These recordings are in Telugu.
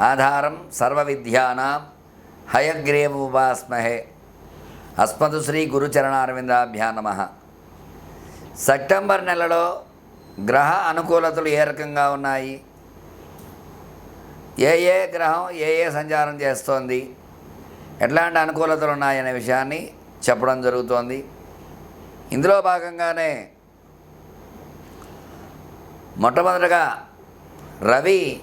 ఆధారం సర్వ విద్యానాం హయగ్రీవోపాస్మహే. అస్మదు శ్రీ గురుచరణారవిందాభ్యా నమ. సెప్టెంబర్ నెలలో గ్రహ అనుకూలతలు ఏ రకంగా ఉన్నాయి? ఏ ఏ గ్రహం ఏ ఏ సంచారం చేస్తోంది? ఎట్లాంటి అనుకూలతలు ఉన్నాయనే విషయాన్ని చెప్పడం జరుగుతోంది. ఇందులో భాగంగానే మొట్టమొదటగా రవి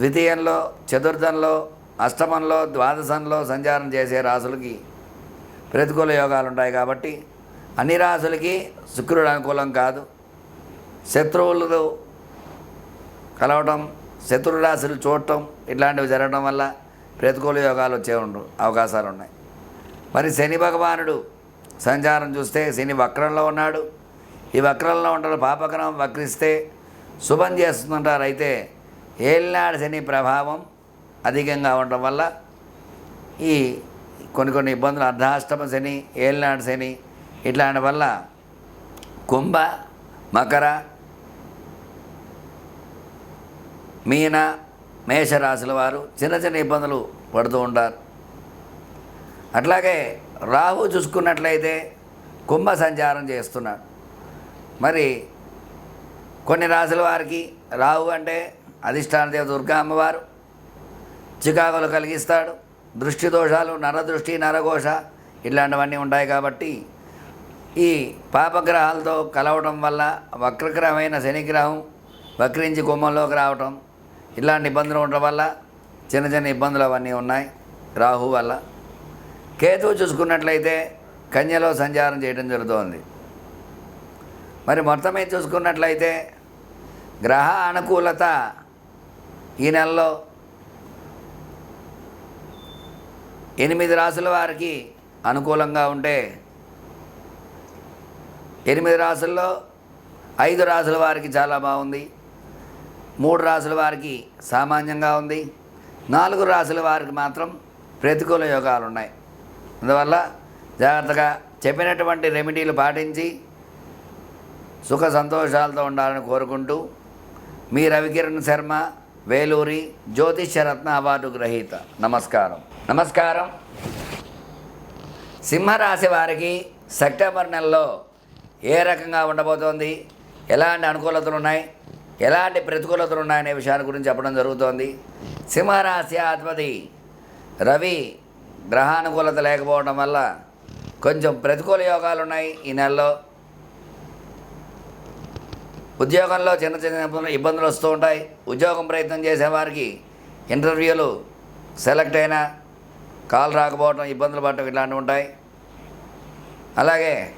ద్వితీయంలో చతుర్థంలో అష్టమంలో ద్వాదశంలో సంచారం చేసే రాసులకి ప్రతికూల యోగాలు ఉంటాయి కాబట్టి అన్ని రాసులకి శుక్రుడు అనుకూలం కాదు. శత్రువులు కలవటం శత్రు రాశులు చూడటం ఇట్లాంటివి జరగడం వల్ల ప్రతికూల యోగాలు వచ్చే ఉండు అవకాశాలు ఉన్నాయి మరి శని భగవానుడు సంచారం చూస్తే శని వక్రంలో ఉన్నాడు. ఈ వక్రంలో ఉంటారు పాపగ్రహం వక్రిస్తే శుభం చేస్తుంటారు. అయితే ఏళ్ళనాడు శని ప్రభావం అధికంగా ఉండటం వల్ల ఈ కొన్ని కొన్ని ఇబ్బందులు అర్ధాష్టమ శని ఏళ్ళనాడు శని ఇట్లాంటి వల్ల కుంభ మకర మీన మేషరాశుల వారు చిన్న చిన్న ఇబ్బందులు పడుతూ ఉంటారు. అట్లాగే రాహు చూసుకున్నట్లయితే కుంభ సంచారం చేస్తున్నాడు మరి కొన్ని రాశుల వారికి రాహు అంటే అధిష్టాన దేవ దుర్గా అమ్మవారు చికాకులు కలిగిస్తాడు. దృష్టి దోషాలు నరదృష్టి నరఘోష ఇట్లాంటివన్నీ ఉంటాయి కాబట్టి ఈ పాపగ్రహాలతో కలవటం వల్ల వక్రగ్రహమైన శనిగ్రహం వక్రించి కుంభంలోకి రావటం ఇలాంటి ఇబ్బందులు ఉండటం వల్ల చిన్న చిన్న ఇబ్బందులు అవన్నీ ఉన్నాయి రాహు వల్ల. కేతువు చూసుకున్నట్లయితే కన్యలో సంచారం చేయడం జరుగుతోంది. మరి మొత్తం మీద చూసుకున్నట్లయితే గ్రహ అనుకూలత ఈ నెలలో ఎనిమిది రాసుల వారికి అనుకూలంగా ఉంటే ఎనిమిది రాసుల్లో ఐదు రాసుల వారికి చాలా బాగుంది. మూడు రాసుల వారికి సామాన్యంగా ఉంది. నాలుగు రాసుల వారికి మాత్రం ప్రతికూల యోగాలు ఉన్నాయి అందువల్ల జాగ్రత్తగా చెప్పినటువంటి రెమెడీలు పాటించి సుఖ సంతోషాలతో ఉండాలని కోరుకుంటూ మీ రవికిరణ్ శర్మ వేలూరి జ్యోతిష్యరత్న అవార్డు గ్రహీత. నమస్కారం. నమస్కారం. సింహరాశి వారికి సెప్టెంబర్ నెలలో ఏ రకంగా ఉండబోతోంది? ఎలాంటి అనుకూలతలు ఉన్నాయి? ఎలాంటి ప్రతికూలతలు ఉన్నాయనే విషయాన్ని గురించి చెప్పడం జరుగుతోంది. సింహరాశి అధిపతి రవి గ్రహానుకూలత లేకపోవడం వల్ల కొంచెం ప్రతికూల యోగాలు ఉన్నాయి ఈ నెలలో. ఉద్యోగంలో చిన్న చిన్న ఇబ్బందులు- వస్తూ ఉంటాయి. ఉద్యోగం ప్రయత్నం చేసేవారికి ఇంటర్వ్యూలు సెలెక్ట్ అయినా కాల్ రాకపోవడం ఇబ్బందులు పడటం ఇలాంటివి ఉంటాయి. అలాగే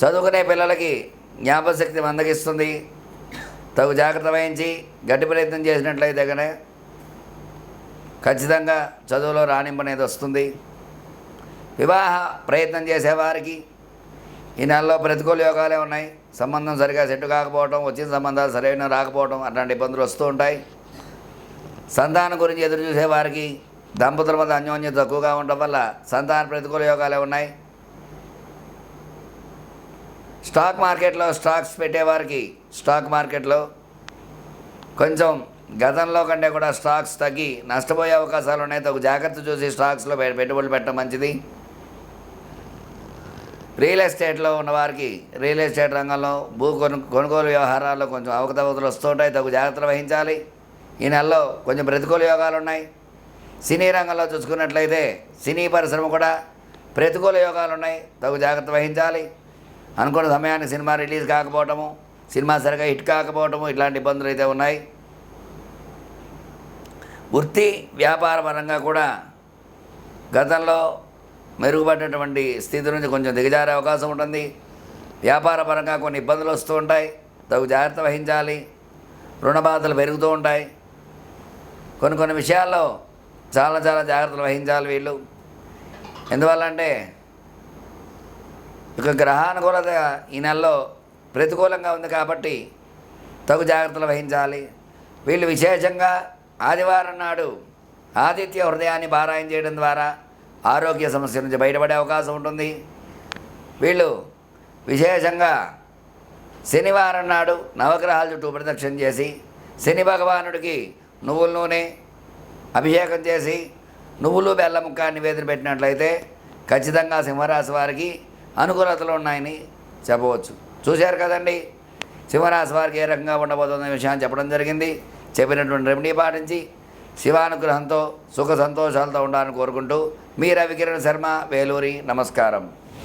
చదువుకునే పిల్లలకి జ్ఞాపశక్తి మందగిస్తుంది తగు జాగ్రత్త వహించి గట్టి ప్రయత్నం చేసినట్లయితే కానీ ఖచ్చితంగా చదువులో రాణింపు అనేది వస్తుంది. వివాహ ప్రయత్నం చేసేవారికి ఈ నెలలో ప్రతికూల యోగాలే ఉన్నాయి. సంబంధం సరిగా సెట్ కాకపోవడం వచ్చిన సంబంధాలు సరైన రాకపోవడం అట్లాంటి ఇబ్బందులు వస్తూ ఉంటాయి. సంతానం గురించి ఎదురు చూసేవారికి దంపతుల మధ్య అన్యోన్యత తక్కువగా ఉండటం వల్ల సంతాన ప్రతికూల యోగాలే ఉన్నాయి. స్టాక్ మార్కెట్లో స్టాక్స్ పెట్టేవారికి స్టాక్ మార్కెట్లో కొంచెం గతంలో కంటే కూడా స్టాక్స్ తగ్గి నష్టపోయే అవకాశాలు ఉన్నాయి. తగు జాగ్రత్త చూసి స్టాక్స్లో పె- పెట్టుబడులు పెట్టడం మంచిది. రియల్ ఎస్టేట్లో ఉన్నవారికి రియల్ ఎస్టేట్ రంగంలో భూ కొను కొనుగోలు వ్యవహారాల్లో కొంచెం అవకతవకలు వస్తూ ఉంటాయి తగు జాగ్రత్తలు వహించాలి. ఈ నెలలో కొంచెం ప్రతికూల యోగాలు ఉన్నాయి. సినీ రంగంలో చూసుకున్నట్లయితే సినీ పరిశ్రమ కూడా ప్రతికూల యోగాలు ఉన్నాయి. తగు జాగ్రత్త వహించాలి. అనుకున్న సమయానికి సినిమా రిలీజ్ కాకపోవటము సినిమా సరిగా హిట్ కాకపోవటము ఇట్లాంటి ఇబ్బందులు అయితే ఉన్నాయి. వృత్తి వ్యాపార పరంగా కూడా గతంలో మెరుగుపడినటువంటి స్థితి నుంచి కొంచెం దిగజారే అవకాశం ఉంటుంది. వ్యాపారపరంగా కొన్ని ఇబ్బందులు వస్తూ ఉంటాయి. తగు జాగ్రత్త వహించాలి. రుణ బాధలు పెరుగుతూ ఉంటాయి. కొన్ని కొన్ని విషయాల్లో చాలా చాలా జాగ్రత్తలు వహించాలి వీళ్ళు. ఎందువల్లంటే ఇక గ్రహానుకూలత ఈ నెలలో ప్రతికూలంగా ఉంది కాబట్టి తగు జాగ్రత్తలు వహించాలి. వీళ్ళు విశేషంగా ఆదివారం నాడు ఆదిత్య హృదయాన్ని పారాయణ చేయడం ద్వారా ఆరోగ్య సమస్య నుంచి బయటపడే అవకాశం ఉంటుంది. వీళ్ళు విశేషంగా శనివారం నాడు నవగ్రహాల చుట్టూ ప్రదక్షిణ చేసి శని భగవానుడికి నువ్వుల నూనె అభిషేకం చేసి నువ్వులు బెల్ల ముక్క నివేదన పెట్టినట్లయితే ఖచ్చితంగా సింహరాశి వారికి అనుకూలతలు ఉన్నాయని చెప్పవచ్చు. చూశారు కదండి? సింహరాశి వారికి ఏ రకంగా ఉండబోతుందనే విషయాన్ని చెప్పడం జరిగింది. చెప్పినటువంటి రెమెడీ పాటించి శివానుగ్రహంతో సుఖ సంతోషాలతో ఉండాలని కోరుకుంటూ మీ రవికిరణ్ శర్మ వేలూరి నమస్కారం.